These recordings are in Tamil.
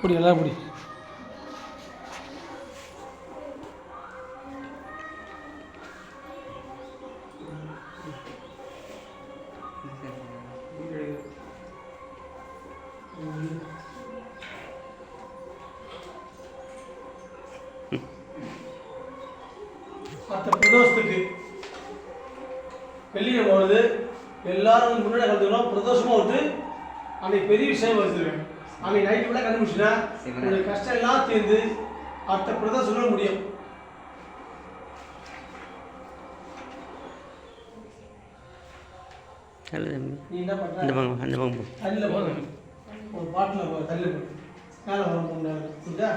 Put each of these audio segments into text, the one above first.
பிடி எல்லாம் பிடி மற்ற பிரதோஷத்துக்கு வெளியே வருது எல்லாரும் முன்னாடி கலந்துக்கணும் பிரதோஷமாக வருது அன்னைக்கு பெரிய விஷயம் வச்சுருக்கேன் அன்னைக்கு நைட்டு கூட கண்டுபிடிச்சிட்டா. உங்களுடைய கஷ்டம் எல்லாம் தீர்ந்து அடுத்த முடியும். நீ என்ன அந்த பண்ணுற பக்கம் அந்த பக்கம் போ. தண்ணியில் போங்க ஒரு பாட்டில் போ தண்ணியில் போ. மேலே வர முடியாது புரியுதா?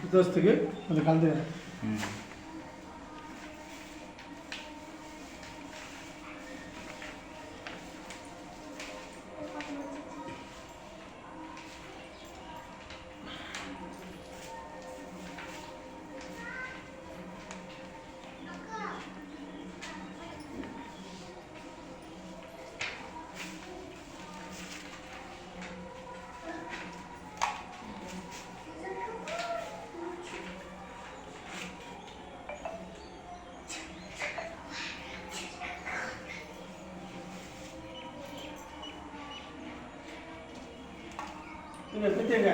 பிரதோஷத்துக்கு அந்த கலந்துக்கிறேன். நீங்கள் பிடிங்க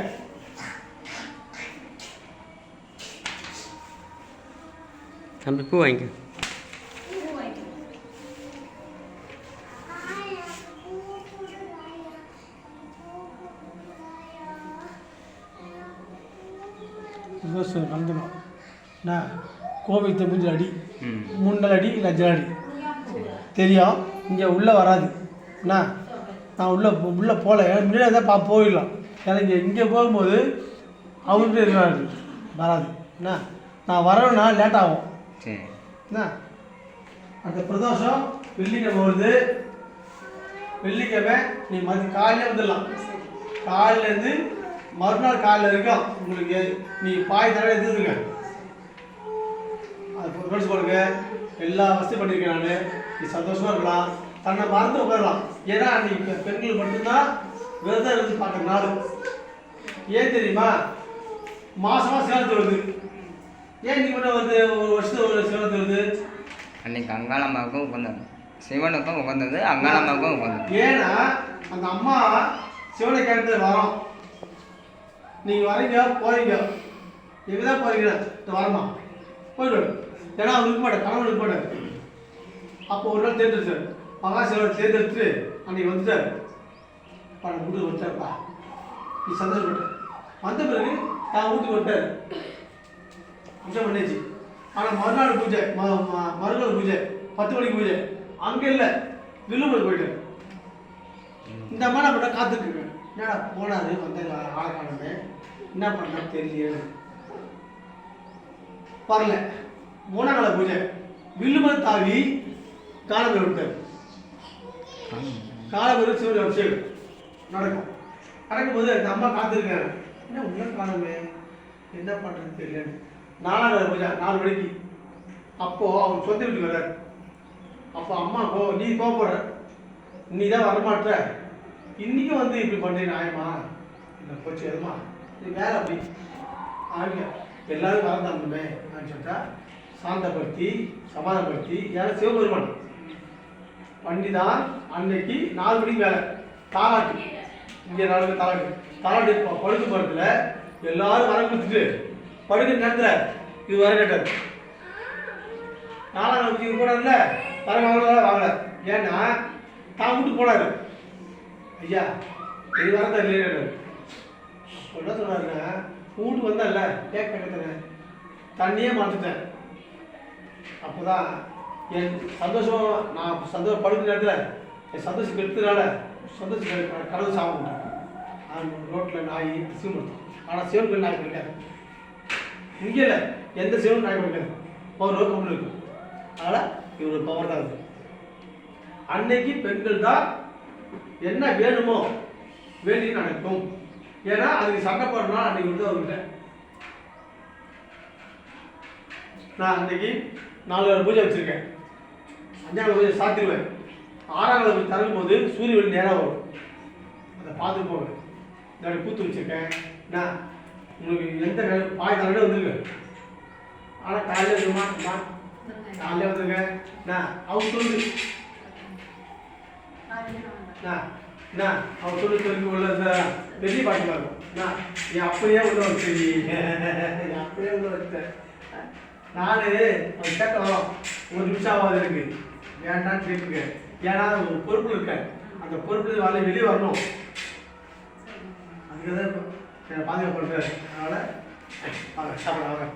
தம்பி பூ வாங்கிக்க. கலந்துக்கணும் என்ன? கோவிலுக்கு மூஞ்சி அடி ம். முண்டல் அடி இல்லை அஞ்சல் அடி? தெரியும். இங்கே உள்ளே வராது. என்ன? நான் உள்ளே உள்ளே போகல. ஏன்னா முன்னாடி தான் பா போயிடலாம். ஏன்னா இங்கே போகும்போது அவர்கிட்ட இருக்காது வராது. என்ன? நான் வரணும்னா லேட் ஆகும். சரி. என்ன? அந்த பிரதோஷம் வெள்ளிக்கிழமை வருது. வெள்ளிக்கிழமை நீ மதி காலையில வந்துடலாம். காலையிலேருந்து மறுநாள் காலையில் வரைக்கும் உங்களுக்கு நீ பாய் தடவை எடுத்துருங்க அது படிச்சு போடுங்க. எல்லா வசதியும் பண்ணியிருக்கேன் நான். நீ சந்தோஷமா இருக்கலாம். தன்னை மறந்து உட்காரலாம். ஏன்னா அன்னைக்கு பெ- பெண்கள் மட்டும்தான் விரதம் இருந்து பார்க்குற நாள் ஏன் தெரியுமா? மாசமா சேலத்து வருது. ஏன் நீ மட்டும் வருது? ஒரு வருஷத்துக்கு ஒரு சேலத்து வருது? அன்னைக்கு அங்காளம்மாவுக்கும் உட்காந்தது சிவனுக்கும் உட்காந்தது அங்காளம்மாவுக்கும் உட்காந்தது ஏன்னா அந்த அம்மா சிவனை கேட்டு வரோம். நீங்க வரீங்க போறீங்க. எங்க தான் போறீங்க? வரமா? போயிடு ஏன்னா அவர் இருக்க மாட்டார். கணவன் இருக்க மாட்டார். அப்போ ஒரு நாள் தேர்ந்தெடுத்தார். மகா சிவன் தேர்ந்தெடுத்து அன்னைக்கு வந்துட்டார். பணம் வீட்டுக்கு வந்துட்டார்ப்பா. நீ சந்தோஷப்பட்ட வந்த பிறகு நான் வீட்டுக்கு வந்துட்டார். பூஜை பண்ணியாச்சு. ஆனால் மறுநாள் பூஜை ம மறுநாள் பூஜை பத்து மணிக்கு பூஜை. அங்கே இல்லை. வில்லுமலை போயிட்டார். இந்த அம்மா நான் பண்ண காத்துட்ருக்கேன் என்னடா போனாரு வந்த ஆளை காணுமே. என்ன பண்ணா தெரியல. வரல. மூணாம் நாள் பூஜை. வில்லுமல் தாவி காலம்பேர் விட்டார் காலம்பேர் சிவன் அபிஷேகம் நடக்கும். நடக்கும்போது அந்த அம்மா காத்திருக்காங்க. என்ன உள்ள காணுமே? என்ன பண்ணுறது தெரியலன்னு. நானாக பூஜா நாலு மணிக்கு. அப்போது அவங்க சொந்த வீட்டுக்கு வர்றாரு. அப்போ அம்மா கோ நீ கோபப்படுற நீ தான் வரமாட்ட இன்றைக்கும் வந்து இப்படி பண்ணுறீங்க நியாயமா? இல்லை போச்சு எதுமா? நீ வேலை அப்படி. அவங்க எல்லாரும் வளர்ந்தாங்கமே அப்படின்னு சொல்லிட்டா சாந்தப்படுத்தி சமாதானப்படுத்தி யாரும் சிவபெருமான். பண்ணி தான் அன்னைக்கு நாலு மணிக்கு வேலை தாலாட்டு இங்கே நாலு பேர் தாலாட்டு தாலாட்டு ப- போகிறதுல எல்லாரும் வர கொடுத்துட்டு படுக்க நேரத்தில் இது வர கேட்டார். நாலாம் நாள் இது போனார்ல தலை வாங்கல வாங்கல. ஏன்னா தான் வீட்டுக்கு போனார் ஐயா இது வர தான் இல்லையே என்ன சொன்னாருன்னா வீட்டுக்கு வந்தேன்ல கேக் கட்டத்தேன் தண்ணியே மாற்றிட்டேன் அப்போதான் என் சந்தோஷம் நான் சந்தோஷம் படுக்கிற நேரத்தில் என் சந்தோஷம் கெடுத்ததுனால சந்தோஷம் கடவுள் சாப்பிட்டேன் ரோட்டில் நாய் சிவன் இருக்கும் ஆனால் சிவன் கோயில் நாய் கிடையாது இங்கே இல்லை எந்த சிவன் நாய் கிடையாது பவர் கம்பெனி இருக்கு. அதனால் இவரு பவர் தான் இருக்கு அன்னைக்கு பெண்கள் தான் என்ன வேணுமோ வேண்டி நடக்கும். ஏன்னா அதுக்கு சண்டை போடணும் அன்னைக்கு வந்து அவர்கிட்ட. நான் அன்னைக்கு நாலு பூஜை வச்சிருக்கேன். அஞ்சாவது பூஜை சாத்திடுவேன். ஆறாம் தரும்போது சூரியன் நேராக வரும். அதை பார்த்து போவேன். இந்த கூத்து வச்சுருக்கேன். என்ன? உங்களுக்கு எந்த பாய் தலையில வந்துருக்கு. ஆனால் காலையில் வந்துருமா காலையில் வந்துருங்க என்ன? அவங்க சொல்லு. என்ன? என்ன? அவன் சொல்லி சொல்லி உள்ள இந்த பெரிய பாட்டு பார்க்கும் நான் நீ அப்படியே உள்ள வச்சு நீ. அப்படியே உள்ள வச்ச நான் அவன் கேட்கலாம் ஒரு நிமிஷம் ஆகாது இருக்கு ஏன்டான்னு கேட்டுங்க ஏன்னா ஒரு பொறுப்பு இருக்க அந்த பொறுப்பு வேலை வெளியே வரணும். பாதுகாப்பு அதனால் வாங்க சாப்பிட வாங்க